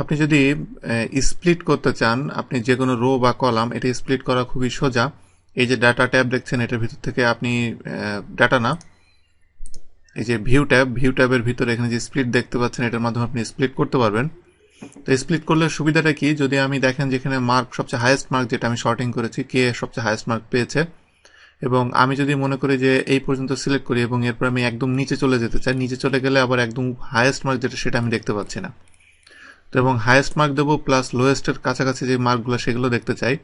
আপনি যদি স্প্লিট করতে চান, আপনি যে কোনো রো বা কলাম এটা স্প্লিট করা খুবই সোজা। এই যে ডাটা ট্যাব দেখছেন, এটার ভিতর থেকে আপনি ডাটা না, এই যে ভিউ ট্যাব ভিউ ট্যাবের ভিতরে এখানে যে স্প্লিট দেখতে পাচ্ছেন, এটার মাধ্যমে আপনি স্প্লিট করতে পারবেন। তো স্প্লিট করলে সুবিধাটা কি? যদি আমি দেখেন যেখানে মার্ক সবচেয়ে হায়েস্ট মার্ক যেটা আমি শর্টিং করেছি, কে সবচেয়ে হায়েস্ট মার্ক পেয়েছে। এবং আমি যদি মনে করি যে এই পর্যন্ত সিলেক্ট করি এবং এরপর আমি একদম নিচে চলে যেতে চাই, নিচে চলে গেলে আবার একদম হায়েস্ট মার্ক যেটা, সেটা আমি দেখতে পাচ্ছি না। তো এবং হায়েস্ট মার্ক দেবো প্লাস লোয়েস্টের কাছাকাছি যে মার্কগুলো সেগুলো দেখতে চাই,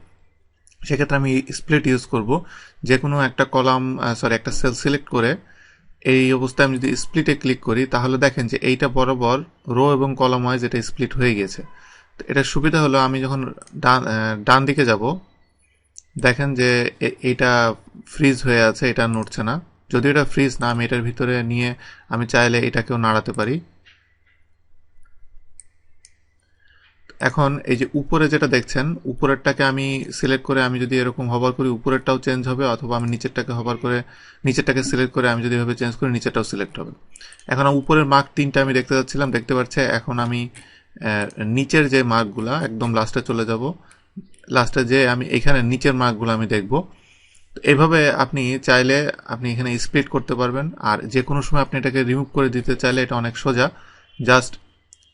সেক্ষেত্রে আমি স্প্লিট ইউজ করব। যে কোনো একটা কলাম সরি একটা সেল সিলেক্ট করে এই অবস্থায় আমি যদি স্প্লিটে ক্লিক করি, তাহলে দেখেন যে এইটা বরাবর রো এবং কলাম ওয়াইজ এটা স্প্লিট হয়ে গেছে তো এটার সুবিধা হলো আমি যখন ডান ডান দিকে যাব, দেখেন যে এইটা ফ্রিজ হয়ে আছে, এটা নড়ছে না। যদি এটা ফ্রিজ না, আমি এটার ভিতরে নিয়ে আমি চাইলে এটাকেও নাড়াতে পারি। এখন এই যে উপরে যেটা দেখছেন, উপরেরটাকে আমি সিলেক্ট করে আমি যদি এরকম হবার করি, উপরেরটাও চেঞ্জ হবে অথবা আমি নিচেরটাকে হবার করে, নিচেরটাকে সিলেক্ট করে আমি যদি এভাবে চেঞ্জ করি, নিচেরটাও সিলেক্ট হবে। এখন উপরের মার্ক তিনটা আমি দেখতে যাচ্ছিলাম, দেখতে পাচ্ছি এখন আমি নিচের যে মার্কগুলা একদম লাস্টে চলে যাব। লাস্টে যে আমি এখানে নিচের মার্কগুলো আমি দেখব। এভাবে আপনি চাইলে আপনি এখানে স্প্লিট করতে পারবেন, আর যে কোনো সময় আপনি এটাকে রিমুভ করে দিতে চাইলে এটা অনেক সোজা। জাস্ট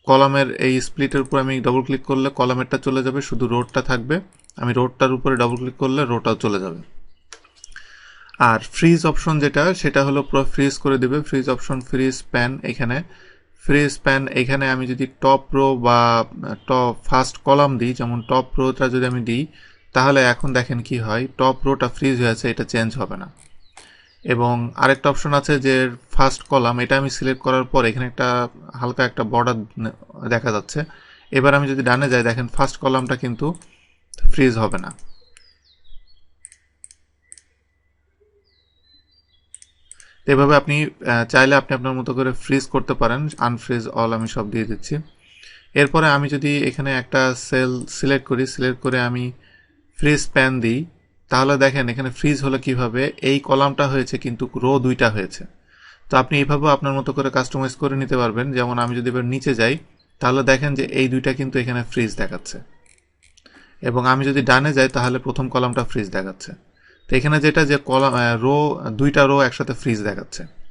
কলামের এই স্প্লিটের উপর আমি ডবল ক্লিক করলে কলামেরটা চলে যাবে, শুধু রোডটা থাকবে। আমি রোডটার উপরে ডবল ক্লিক করলে রোডটাও চলে যাবে। আর ফ্রিজ অপশন যেটা, সেটা হলো পুরো ফ্রিজ করে দেবে। ফ্রিজ অপশন ফ্রিজ প্যান এখানে। ফ্রিজ প্যান এখানে আমি যদি টপ রো বা টপ ফার্স্ট কলাম দিই, যেমন টপ রোটা যদি আমি দিই, তাহলে এখন দেখেন কি হয় টপ রোটা ফ্রিজ হয়েছে এটা চেঞ্জ হবে না। এবং আরেকটা অপশন আছে যে ফার্স্ট কলাম এটা আমি সিলেক্ট করার পর এখানে একটা হালকা একটা বর্ডার দেখা যাচ্ছে। এবার আমি যদি ডানে যাই, দেখেন ফার্স্ট কলামটা কিন্তু ফ্রিজ হবে না। এভাবে আপনি চাইলে আপনি আপনার মতো করে ফ্রিজ করতে পারেন। আনফ্রিজ অল আমি সব দিয়ে দিচ্ছি। এরপরে আমি যদি এখানে একটা সেল সিলেক্ট করি সিলেক্ট করে আমি ফ্রিজ প্যান দিই। তাহলে দেখেন, এখানে ফ্রিজ হলো কীভাবে? এই কলামটা হয়েছে কিন্তু রো দুইটা হয়েছে। তো আপনি এইভাবেও আপনার মতো করে কাস্টমাইজ করে নিতে পারবেন। যেমন আমি যদি এবার নিচে যাই, তাহলে দেখেন যে এই দুইটা কিন্তু এখানে ফ্রিজ দেখাচ্ছে। এবং আমি যদি ডানে যাই, তাহলে প্রথম কলামটা ফ্রিজ দেখাচ্ছে। তো এখানে যেটা যে কলাম রো দুইটা রো একসাথে ফ্রিজ দেখাচ্ছে।